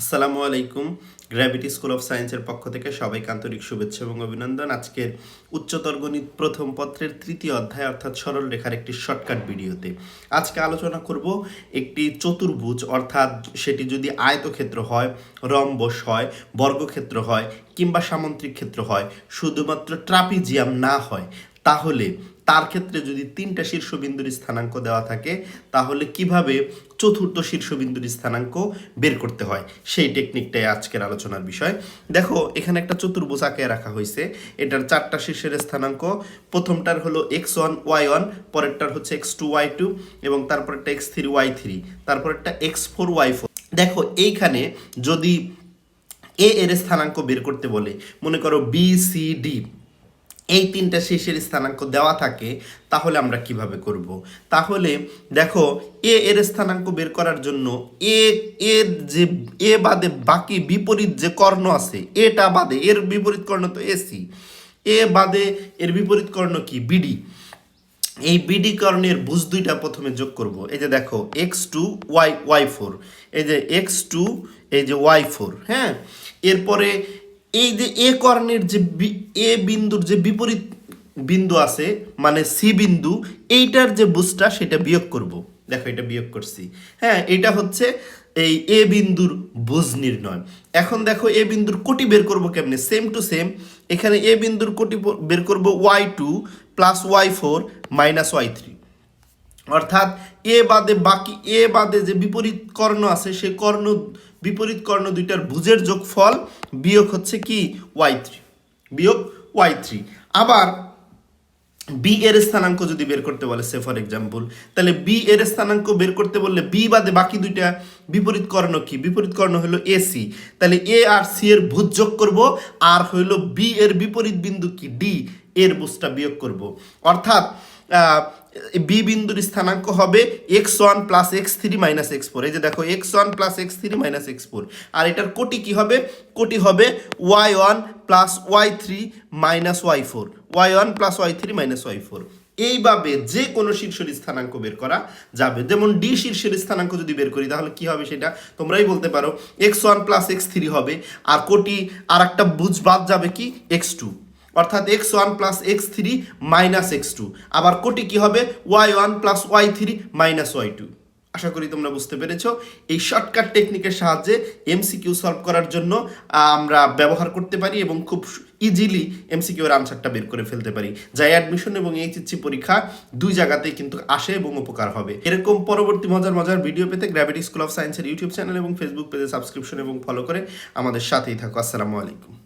আসসালামু আলাইকুম। Gravity school of সায়েন্সের পক্ষ থেকে সবাইকে আন্তরিক শুভেচ্ছা এবং অভিনন্দন। আজকের উচ্চতর গণিত প্রথম পত্রের তৃতীয় অধ্যায় অর্থাৎ সরল রেখার একটি শর্টকাট ভিডিওতে আজকে আলোচনা করব একটি চতুর্ভুজ, অর্থাৎ সেটি যদি আয়তক্ষেত্র হয়, রম্বস হয়, বর্গক্ষেত্র হয় কিংবা সামন্ত্রিক ক্ষেত্র হয়, শুধুমাত্র ট্রাপিজিয়াম না হয়, তাহলে তার ক্ষেত্রে যদি তিনটা শীর্ষবিন্দুর স্থানাঙ্ক দেওয়া থাকে, তাহলে কীভাবে চতুর্থ শীর্ষবিন্দুর স্থানাঙ্ক বের করতে হয়? সেই টেকনিকটাই আজকের আলোচনার বিষয়। দেখো, এখানে একটা চতুর্ভুজ আঁকে রাখা হয়েছে। এটার চারটা শীর্ষের স্থানাঙ্ক, প্রথমটার হলো এক্স ওয়ান ওয়াই ওয়ান পরেরটার হচ্ছে এক্স টু ওয়াই টু এবং তারপরেরটা এক্স থ্রি ওয়াই থ্রি তারপরেরটা এক্স ফোর ওয়াই ফোর দেখো, এইখানে যদি এ এর স্থানাঙ্ক বের করতে বলে, মনে করো বি সি ডি এই তিনটা শেষের স্থানাঙ্ক দেওয়া থাকে, তাহলে আমরা কীভাবে করব? তাহলে দেখো, এ এর স্থানাঙ্ক বের করার জন্য এ এর যে, এ বাদে বাকি বিপরীত যে কর্ণ আছে, এটা বাদে এর বিপরীত কর্ণ তো এসি। এ বাদে এর বিপরীত কর্ণ কি? বিডি এই বিডি কর্ণের বুঝ দুইটা প্রথমে যোগ করব। এই যে দেখো X two Y Y four এই যে এক্স টু এই যে ওয়াই ফোর হ্যাঁ? এরপরে এই যে এ কর্ণের যে এ বিন্দুর যে বিপরীত বিন্দু আছে মানে সি বিন্দু, এইটার যে বুঝটা সেটা বিয়োগ করব। দেখো এটা বিয়োগ করছি। হ্যাঁ এটা হচ্ছে এই এ বিন্দুর বুঝ নির্ণয়। এখন দেখো এ বিন্দুর কোটি বের করব কেমনে? সেম টু সেম এখানে এ বিন্দুর কোটি বের করব Y two plus Y four minus Y three অর্থাৎ এ বাদে বাকি, এ বাদে যে বিপরীত কর্ণ আছে, সে কর্ণ, বিপরীত কর্ণ দুইটার ভুজের যোগফল বিয়োগ হচ্ছে কি? ওয়াই থ্রি বিয়োগ ওয়াই থ্রি আবার বি এর স্থানাঙ্ক যদি বের করতে বলে সে ফর এক্সাম্পল তাহলে বি এর স্থানাঙ্ক বের করতে বললে বি বাদে বাকি দুইটা বিপরীত কর্ণ কি? বিপরীত কর্ণ হলো এ সি তাহলে এ আর সি এর ভুজ যোগ করব, আর হইল বি এর বিপরীত বিন্দু কি? ডি এর বুঝটা বিয়োগ করব। অর্থাৎ বি বিন্দুর স্থানাঙ্ক হবে X one plus X three minus X four এই যে দেখো X one plus X three minus X four আর এটার কোটি কি হবে? কোটি হবে Y one plus Y three minus Y four Y one plus Y three minus Y four এইভাবে যে কোনো শীর্ষের স্থানাঙ্ক বের করা যাবে। যেমন ডি শীর্ষের স্থানাঙ্ক যদি বের করি, তাহলে কি হবে সেটা তোমরাই বলতে পারো। X one plus X three হবে, আর কোটি আর একটা বুঝ বাদ যাবে কি? এক্স টু অর্থাৎ X one plus X three minus X two আবার কোটি কি হবে? Y one plus Y three minus Y two আশা করি তোমরা বুঝতে পেরেছ। এই শর্টকাট টেকনিকের সাহায্যে এমসিকিউ সলভ করার জন্য আমরা ব্যবহার করতে পারি এবং খুব ইজিলি এমসিকিউ এর আনসারটা বের করে ফেলতে পারি। যা অ্যাডমিশন এবং এইচএসসি পরীক্ষা দুই জায়গাতেই কিন্তু আসে এবং উপকার হবে। এরকম পরবর্তী মজার মজার ভিডিও পেতে গ্র্যাভিটি স্কুল অফ সায়েন্সের ইউটিউব চ্যানেল এবং ফেসবুক পেজে সাবস্ক্রিপশন এবং ফলো করে আমাদের সাথেই থাকো। আসসালামু আলাইকুম।